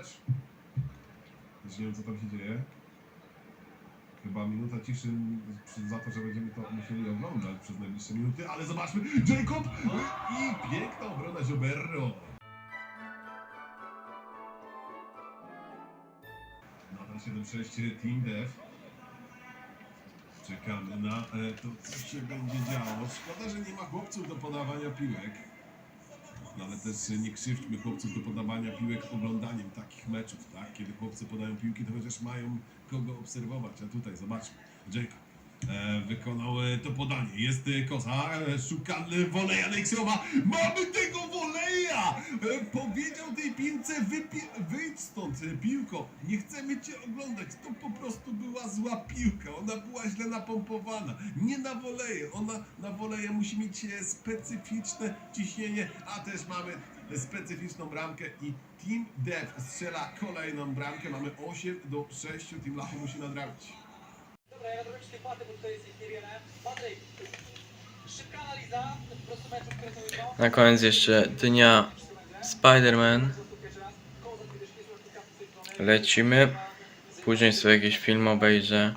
mecz. Też nie wiem, co tam się dzieje. Chyba minuta ciszy za to, że będziemy to musieli oglądać przez najbliższe minuty, ale zobaczmy, Jacob i piękna obrona Gioberro. Nadal 7-6 Team Dev. Czekamy na e, to, co się będzie działo. Szkoda, że nie ma chłopców do podawania piłek. No ale też nie krzywdźmy chłopców do podawania piłek oglądaniem takich meczów, tak? Kiedy chłopcy podają piłki, to chociaż mają kogo obserwować. A tutaj zobaczmy, Jacob e, wykonał e, to podanie. Jest e, koza, e, szuka e, woleja Neksjowa. Mamy tego woleja! Powiedział tej piłce, wyjdź stąd piłko. Nie chcemy cię oglądać. To po prostu była zła piłka. Ona była źle napompowana. Nie na woleje. Ona na woleje musi mieć specyficzne ciśnienie, a też mamy specyficzną bramkę i Team Dev strzela kolejną bramkę. Mamy 8 do 6. Team Lacho musi nadrabić. Na koniec jeszcze dnia Spider-Man. Lecimy. Później sobie jakiś film obejrzę.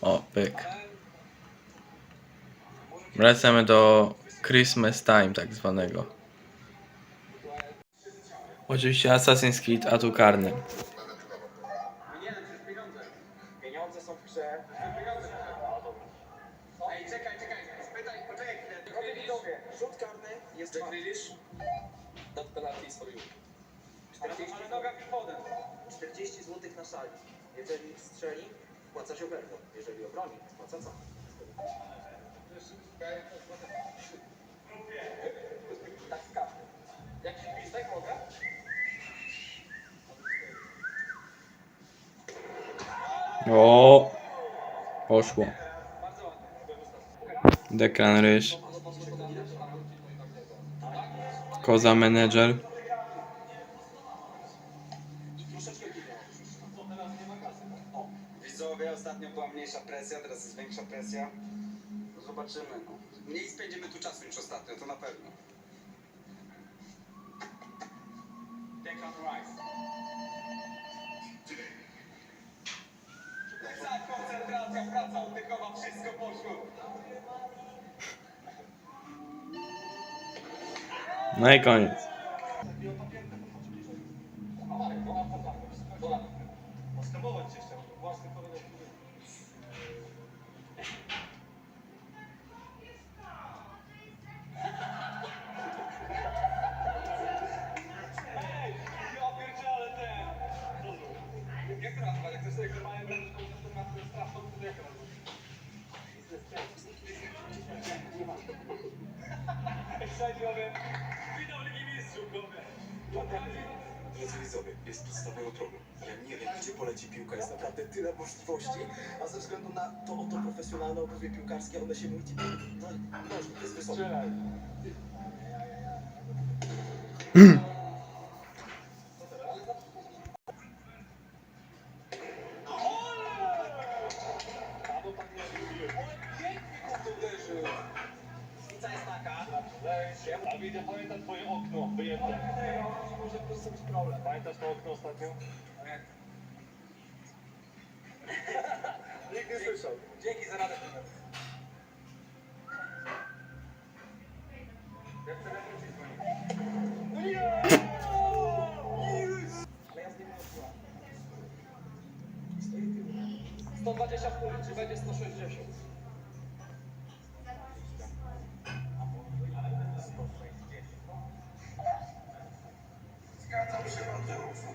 O, pyk. Wracamy do Christmas Time tak zwanego. Oczywiście Assassin's Creed, a tu karny. Nie, to jest pieniądze. Pieniądze są w grze. Pieniądze Ej, czekaj, czekaj, spytaj, poczekaj chwilę. Drogie widzowie, rzut karny jest Jack Grealish. That penalty is for you. 40 ale noga w wodę. 40 zł na szali. Jeżeli strzeli, wpłaca się oberwę. Jeżeli obroni, wpłaca co? Tak w każdym. Jakiś gwizdek mogę? O, poszło. Deklan Ryż. Koza Manager. Widzowie, ostatnio była mniejsza presja, teraz jest większa presja. No zobaczymy. No. Mniej spędzimy tu czasu niż ostatnio, to na pewno. Declan Rice. Koncentracja, praca oddechowa, wszystko poszło. No i koniec. Postępować cię chciał, własny kolega. Sędziowie, witam Ligi Mistrzów, gołe. Drodzy widzowie, jest podstawowy problem. Ja nie wiem, gdzie poleci piłka, jest naprawdę tyle możliwości, a ze względu na to oto profesjonalne obozie piłkarskie, one się multi... No, nożnik jest wysoki. Strzelaj. A widzę, pamiętam twoje okno wyjęte. może po prostu być problem. Pamiętasz to okno ostatnio? Nikt nie słyszał. Dzięki za radę. No nie! Ale ja z nim nie odsyłam. 120 w kuli, czy będzie 160?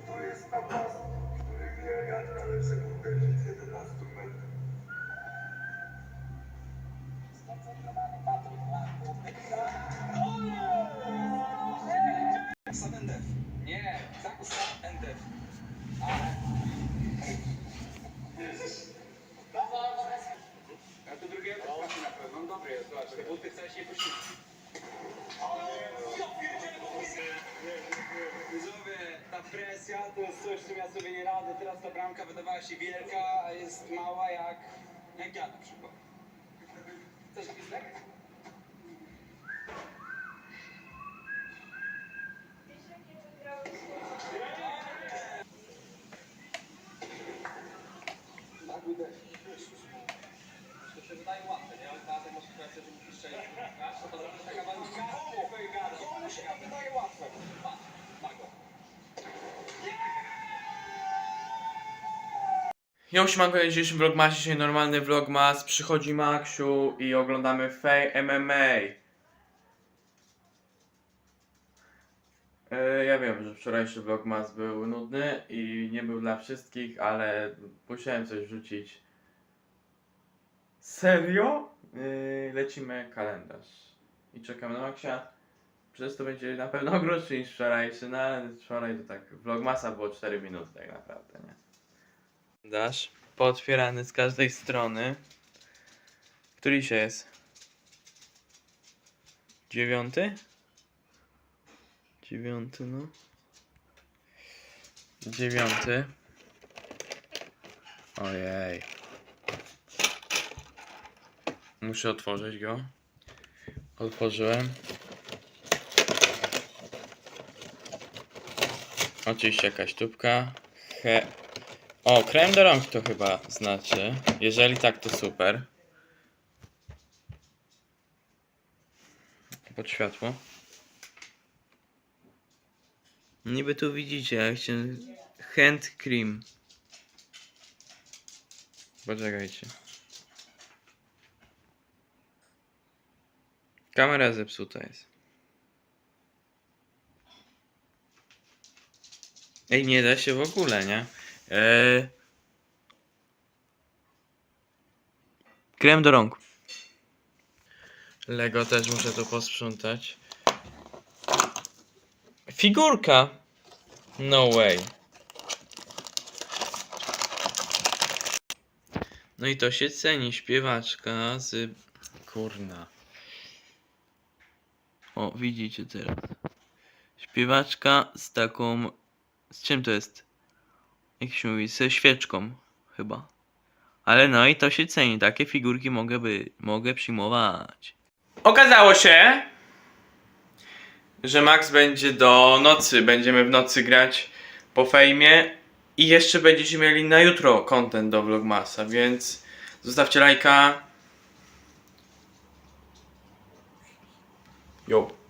To jest napastnik, który wie, jak dalece coś, z ja sobie nie radzę. Teraz ta bramka wydawała się wielka, a jest mała jak, jak ja na przykład. Chcesz gwizdek? Yo, siemanko, w dzisiejszym vlogmasie, dzisiaj normalny vlogmas, przychodzi Maksiu i oglądamy Fej MMA. E, Ja wiem, że wczorajszy vlogmas był nudny i nie był dla wszystkich, ale musiałem coś wrzucić. Serio? E, Lecimy kalendarz i czekamy na Maksia. Przez to będzie na pewno grubszy niż wczorajszy, no ale wczoraj to tak vlogmasa było 4 minuty tak naprawdę, nie? Dasz pootwierany z każdej strony. Który dzisiaj jest? Dziewiąty? Dziewiąty, no. Dziewiąty. Ojej. Muszę otworzyć go. Otworzyłem. Oczywiście jakaś tubka. He o, krem do rąk to chyba znaczy. Jeżeli tak, to super. Pod światło. Niby tu widzicie, jak się... Hand cream. Poczekajcie. Kamera zepsuta jest. Ej, nie da się w ogóle, nie? Eee... Krem do rąk. Lego też muszę tu posprzątać. Figurka! No way. No i to się ceni. Śpiewaczka z... Kurna. O, widzicie teraz. Śpiewaczka z taką... Z czym to jest? Jak się mówi, ze świeczką chyba. Ale no i to się ceni, takie figurki mogę by, mogę przyjmować. Okazało się, że Max będzie do nocy, będziemy w nocy grać po fejmie i jeszcze będziecie mieli na jutro content do Vlogmasa, więc zostawcie lajka. Yo.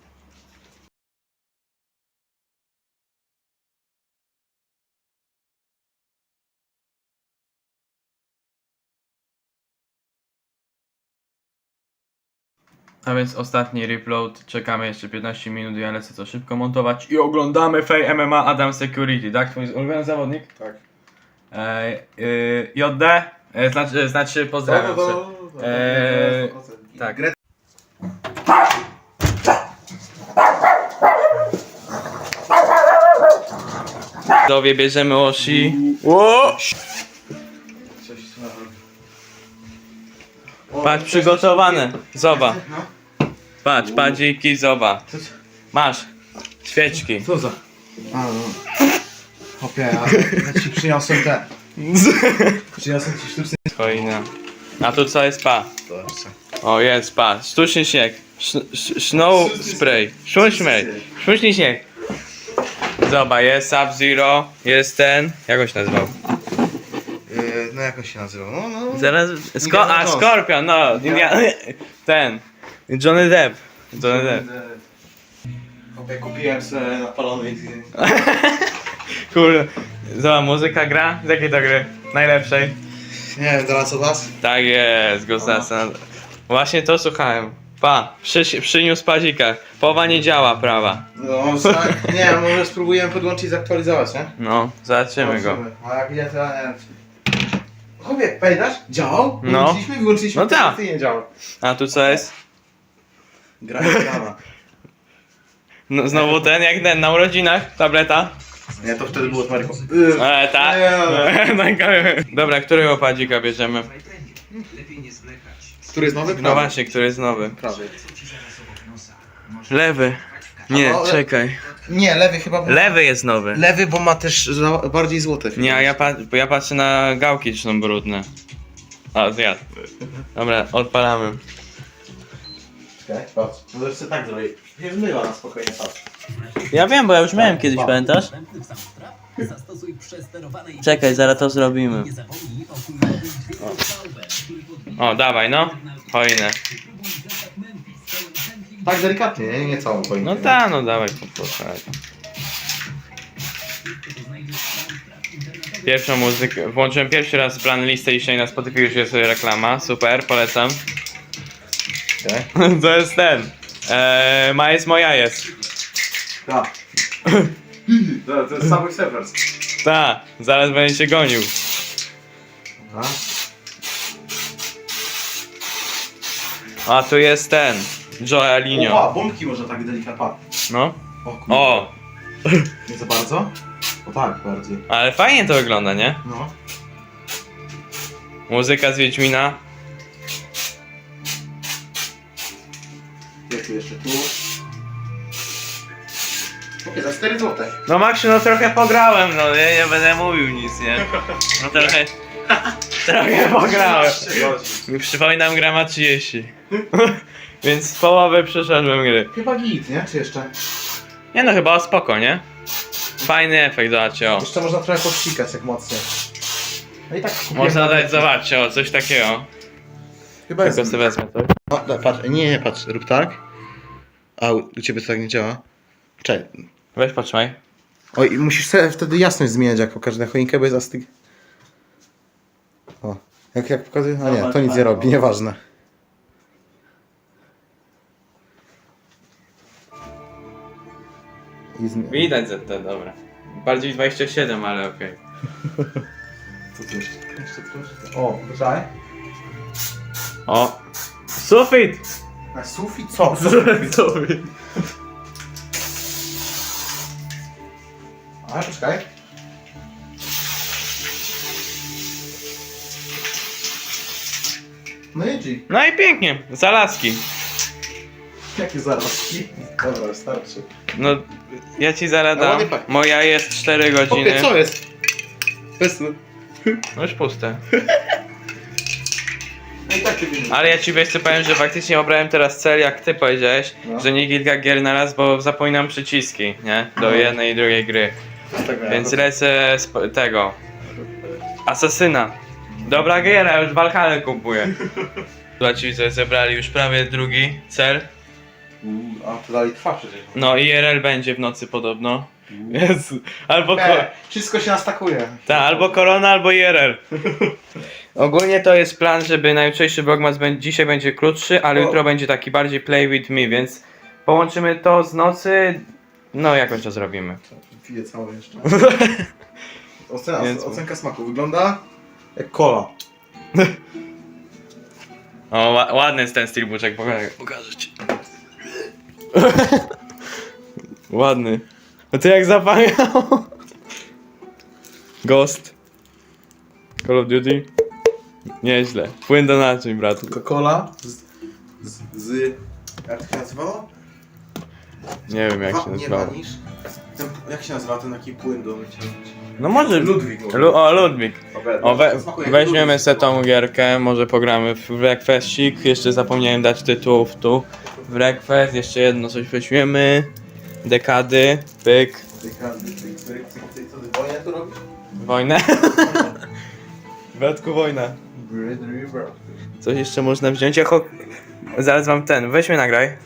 A więc ostatni reload, czekamy jeszcze 15 minut, ja lecę to szybko montować i oglądamy Fej MMA Adam Security, tak? Twój ulubiony zawodnik? Tak. E, y, JD, e, znaczy, znaczy pozdrawiam cię. Eee, tak. Dowie bierzemy Oshi. Ło! Patrz, przygotowane. Zoba. Patrz, padziki, zoba. Masz. Świeczki. Co za? A, no. Hopie, ja, ja ci przyniosłem te. Przyniosłem ci sztuczny. Choina. A tu co jest pa? O, jest pa. Sztuczny śnieg. Sz- sz- Snow spray. Sztuczny Sztuczny śnieg. Zobacz, jest Sub-Zero, jest ten. Jak on się nazywał? Yy, no jak on się nazywał? No, no. Zaraz. Sko Indiana a, Jones. Scorpion, no. Ten. Johnny Depp. Depp. Hopie, kupiłem sobie napalony Kurde. Zobacz, muzyka gra? Z jakiej to gry? Najlepszej. Nie wiem, teraz od was? Tak jest, Gustasa. Właśnie to słuchałem. Pa, przy, przyniósł pazika. Połowa nie działa, prawa. No, tak, nie, może spróbujemy podłączyć i zaktualizować, nie? No, zobaczymy go. A jak nie, to ja nie wiem. Chłopie, pamiętasz? Działał? No. Włączyliśmy, wyłączyliśmy. No tak. Nie działał. A tu co jest? Gra grana. No, znowu ten, jak ten, na urodzinach, tableta. Nie, to wtedy było z Maryką. E, tak. Nie. Dobra, którego padzika bierzemy? Który jest nowy? No właśnie, który jest nowy? Prawy. Lewy. Nie, Ale- czekaj. Nie, lewy chyba. Był... Lewy jest nowy. Lewy, bo ma też za, bardziej złote. Nie, a ja, pa bo ja patrzę na gałki, czy są brudne. A, zjadł. Dobra, odpalamy. Czekaj, patrz. Możesz sobie tak zrobić. Nie zmywa na spokojnie, patrz. Ja wiem, bo ja już miałem kiedyś, pamiętasz? Czekaj, zaraz to zrobimy. O, dawaj, no. Hojne. Tak delikatnie, nie, nie całą choinkę. No ta, no dawaj, poproszę. Pierwszą muzykę. Włączyłem pierwszy raz plan listę i dzisiaj na Spotify już jest reklama. Super, polecam. To jest ten. Eee, Majes moja jest. Tak. To, to jest Subway Surfers. Ta, zaraz będzie się gonił. Dobra. A tu jest ten. Joe Alinio. Opa, bombki może tak delikatnie. No. O, kurde. O, Nie za bardzo? O tak, bardziej. ale fajnie to wygląda, nie? No. Muzyka z Wiedźmina. Jeszcze tu? Okej, za 4 złote. No Maksiu, no trochę pograłem, no ja nie będę mówił nic, nie? No trochę... trochę pograłem. Przypominam, gra ma 30. Więc połowę przeszedłem gry. Chyba git, nie? Czy jeszcze? Nie no, chyba spoko, nie? Fajny efekt, zobaczcie, o. Jeszcze można trochę podsikać jak mocniej. No i tak kupiłem Można dać, zobaczcie, o, coś takiego. Chyba jest. Tylko sobie wezmę coś. O, da, patrz, nie, nie, patrz, rób tak. A u, u ciebie to tak nie działa. Czekaj. Weź potrzymaj. Oj, i musisz sobie wtedy jasność zmieniać, jak pokażę na choinkę, bo jest astyg. O, jak, jak pokazuję? A nie, to nic nie robi, nieważne. I. Widać ZT, dobra. Bardziej 27, ale okej. O, poczekaj. O! Sufit! Na sufit? Co? Sufit. Sufit. A, poczekaj. No i G. No i pięknie, zalaski. Jakie zarazki? Dobra, wystarczy. No, ja ci zaraz No dam. ładnie pachnie. Moja jest 4 godziny. Opie, co jest? Bez... No już puste. I. Ale ja ci co powiem, że faktycznie obrałem teraz cel, jak ty powiedziałeś, No. że nie kilka gier na raz, bo zapominam przyciski, nie? Do No. jednej i drugiej gry. Więc lecę z po- tego. Asasyna. Dobra giera, już Valhalla kupuję. Słuchajcie, widzę, zebrali już prawie drugi cel. A to dalej trwa przecież. No IRL będzie w nocy podobno. Jezu. Albo, ko- E, wszystko się nastakuje. ta, albo korona, albo IRL. Ogólnie to jest plan, żeby najjutrzejszy vlogmas będzie, dzisiaj będzie krótszy, ale O. jutro będzie taki bardziej play with me, więc połączymy to z nocy. No jakoś to zrobimy. Piję całe jeszcze. Ocena, Więc- ocenka smaku wygląda jak cola. O, ła- ładny jest ten steelbook, pokażę, pokażę ci. ładny. No to jak zapamiętał. Ghost. Call of Duty. Nieźle. Płyn do naczyń, bratu. Coca-Cola z, z, z... Jak to się nazywało? Nie wiem jak Wa- się nie nazywało. wanisz. Ten, jak się nazywa ten taki płyn do mycia? No może... Ludwik. Lu o, Ludwik. O, we, Smakuje jak weźmiemy Ludwik. se tą gierkę, może pogramy w Breakfastik. Jeszcze zapomniałem dać tytułów tu. Breakfast, jeszcze jedno coś weźmiemy. Dekady, pyk, ty, ty, ty, ty, ty, Co ty wojnę tu robisz? wojnę. Bratku wojna. Coś jeszcze można wziąć jako... Zaraz wam ten, weź mnie nagraj.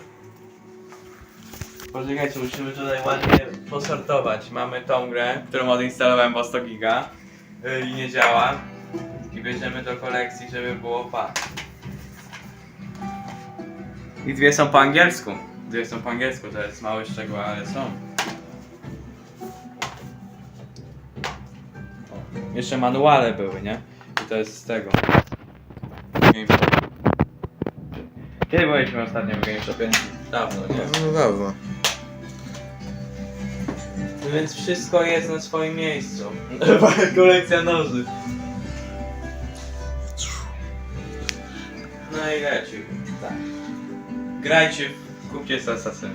Poczekajcie, musimy tutaj ładnie posortować. Mamy tą grę, którą odinstalowałem po 100 giga yy, i nie działa. I bierzemy do kolekcji, żeby było pa. I dwie są po angielsku. Dwie są po angielsku, to jest mały szczegół, ale są. Jeszcze manuale były, nie? To jest z tego. Kiedy byliśmy ostatnio w GameStopie? Dawno, nie? No dawno. No Więc wszystko jest na swoim miejscu. Kolekcja noży. No i leci. Tak. Grajcie, w- kupcie z Assassina.